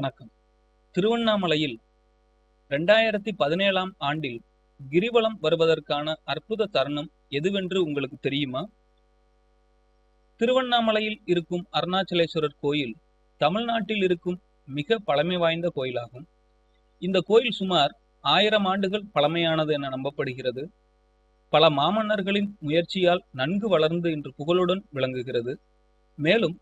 வணக்கம். திருவண்ணாமலையில் ரெண்டாயிரத்தி பதினேழாம் ஆண்டில் கிரிவலம் வருவதற்கான அற்புத தருணம் எதுவென்று உங்களுக்கு தெரியுமா? திருவண்ணாமலையில் இருக்கும் அருணாச்சலேஸ்வரர் கோயில் தமிழ்நாட்டில் இருக்கும் மிக பழமை வாய்ந்த கோயிலாகும். இந்த கோயில் சுமார் ஆயிரம் ஆண்டுகள் பழமையானது என நம்பப்படுகிறது. பல மாமன்னர்களின் முயற்சியால் நன்கு வளர்ந்து இன்று புகழுடன் விளங்குகிறது. மேலும்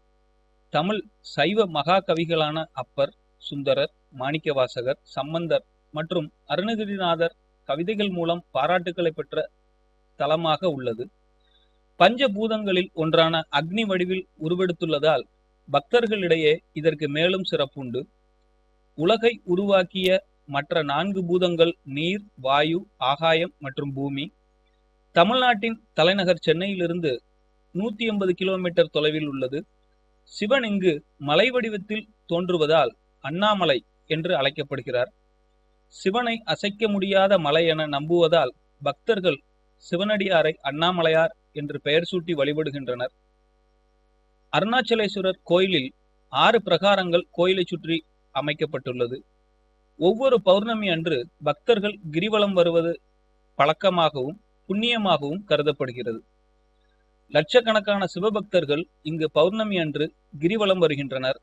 தமிழ் சைவ மகாகவிகளான அப்பர் சுந்தரர் மாணிக்கவாசகர் சம்பந்தர் மற்றும் அருணகிரிநாதர் கவிதைகள் மூலம் பாராட்டுக்களை பெற்ற தலமாக உள்ளது. பஞ்சபூதங்களில் ஒன்றான அக்னி வடிவில் உருவெடுத்துள்ளதால் பக்தர்களிடையே இதற்கு மேலும் சிறப்புண்டு. உலகை உருவாக்கிய மற்ற நான்கு பூதங்கள் நீர் வாயு ஆகாயம் மற்றும் பூமி. தமிழ்நாட்டின் தலைநகர் சென்னையிலிருந்து நூத்தி எண்பது கிலோமீட்டர் தொலைவில் உள்ளது. சிவன் இங்கு மலை வடிவத்தில் தோன்றுவதால் அண்ணாமலை என்று அழைக்கப்படுகிறார். சிவனை அசைக்க முடியாத மலை என நம்புவதால் பக்தர்கள் சிவனடியாரை அண்ணாமலையார் என்று பெயர் சூட்டி வழிபடுகின்றனர். அருணாச்சலேஸ்வரர் கோயிலில் ஆறு பிரகாரங்கள் கோயிலை சுற்றி அமைக்கப்பட்டுள்ளது. ஒவ்வொரு பௌர்ணமி அன்று பக்தர்கள் கிரிவலம் வருவது பழக்கமாகவும் புண்ணியமாகவும் கருதப்படுகிறது. லட்சக்கணக்கான சிவபக்தர்கள் இங்கு பௌர்ணமி அன்று கிரிவலம் வருகின்றனர்.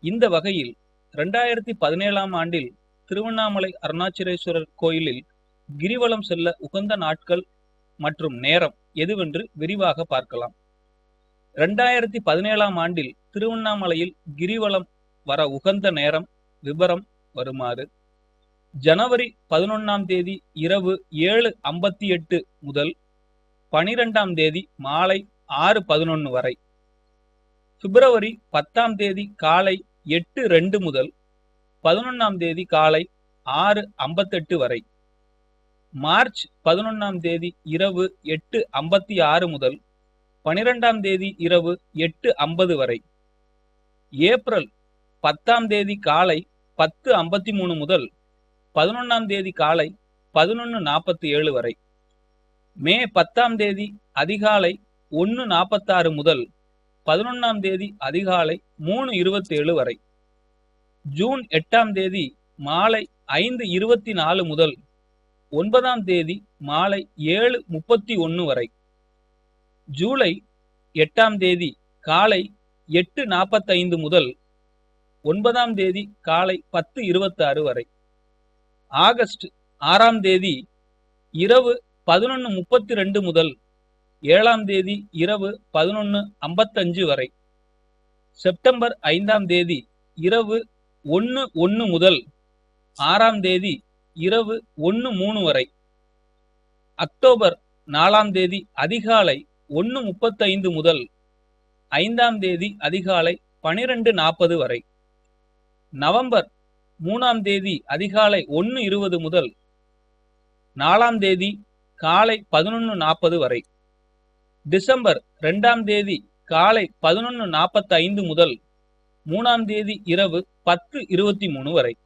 இந்த வகையில் ரெண்டாயிரத்தி பதினேழாம் ஆண்டில் திருவண்ணாமலை அருணாச்சலேஸ்வரர் கோயிலில் கிரிவலம் செல்ல உகந்த நாட்கள் மற்றும் நேரம் எதுவென்று விரிவாக பார்க்கலாம். ரெண்டாயிரத்தி பதினேழாம் ஆண்டில் திருவண்ணாமலையில் கிரிவலம் வர உகந்த நேரம் விபரம் வருமாறு. ஜனவரி பதினொன்னாம் தேதி இரவு ஏழு ஐம்பத்தி எட்டு முதல் பனிரெண்டாம் தேதி மாலை ஆறு பதினொன்று வரை. பிப்ரவரி பத்தாம் தேதி காலை எட்டு ரெண்டு முதல் பதினொன்னாம் தேதி காலை ஆறு ஐம்பத்தெட்டு வரை. மார்ச் பதினொன்னாம் தேதி இரவு எட்டு ஐம்பத்தி ஆறு முதல் பனிரெண்டாம் தேதி இரவு எட்டு ஐம்பது வரை. ஏப்ரல் பத்தாம் தேதி காலை பத்து ஐம்பத்தி மூணு முதல் பதினொன்னாம் தேதி காலை பதினொன்று நாற்பத்தி ஏழு வரை. மே பத்தாம் தேதி அதிகாலை ஒன்று நாற்பத்தாறு முதல் பதினொன்னாம் தேதி அதிகாலை மூணு இருபத்தேழு வரை. ஜூன் எட்டாம் தேதி மாலை ஐந்து இருபத்தி நாலு முதல் ஒன்பதாம் தேதி மாலை ஏழு முப்பத்தி ஒன்று வரை. ஜூலை எட்டாம் தேதி காலை எட்டு நாற்பத்தைந்து முதல் ஒன்பதாம் தேதி காலை பத்து இருபத்தாறு வரை. ஆகஸ்ட் ஆறாம் தேதி இரவு பதினொன்று முப்பத்தி ரெண்டு முதல் ஏழாம் தேதி இரவு பதினொன்று ஐம்பத்தஞ்சு வரை. செப்டம்பர் ஐந்தாம் தேதி இரவு ஒன்று ஒன்று முதல் ஆறாம் தேதி இரவு ஒன்று மூணு வரை. அக்டோபர் நாலாம் தேதி அதிகாலை ஒன்று முப்பத்தைந்து முதல் ஐந்தாம் தேதி அதிகாலை பனிரெண்டு நாற்பது வரை. நவம்பர் மூணாம் தேதி அதிகாலை ஒன்று இருபது முதல் நாலாம் தேதி காலை பதினொன்று நாற்பது வரை. டிசம்பர் ரெண்டாம் தேதி காலை பதினொன்று நாற்பத்தி ஐந்து முதல் மூணாம் தேதி இரவு பத்து இருபத்தி மூணு வரை.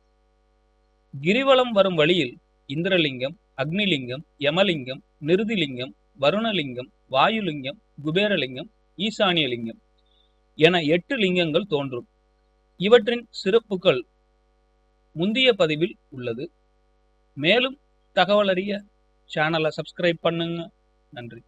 கிரிவலம் வரும் வழியில் இந்திரலிங்கம் அக்னிலிங்கம் யமலிங்கம் நிருதிலிங்கம் வருணலிங்கம் வாயுலிங்கம் குபேரலிங்கம் ஈசானியலிங்கம் என எட்டு லிங்கங்கள் தோன்றும். இவற்றின் சிறப்புகள் முந்திய பதிவில் உள்ளது. மேலும் தகவலறிய சேனலை சப்ஸ்கிரைப் பண்ணுங்க. நன்றி.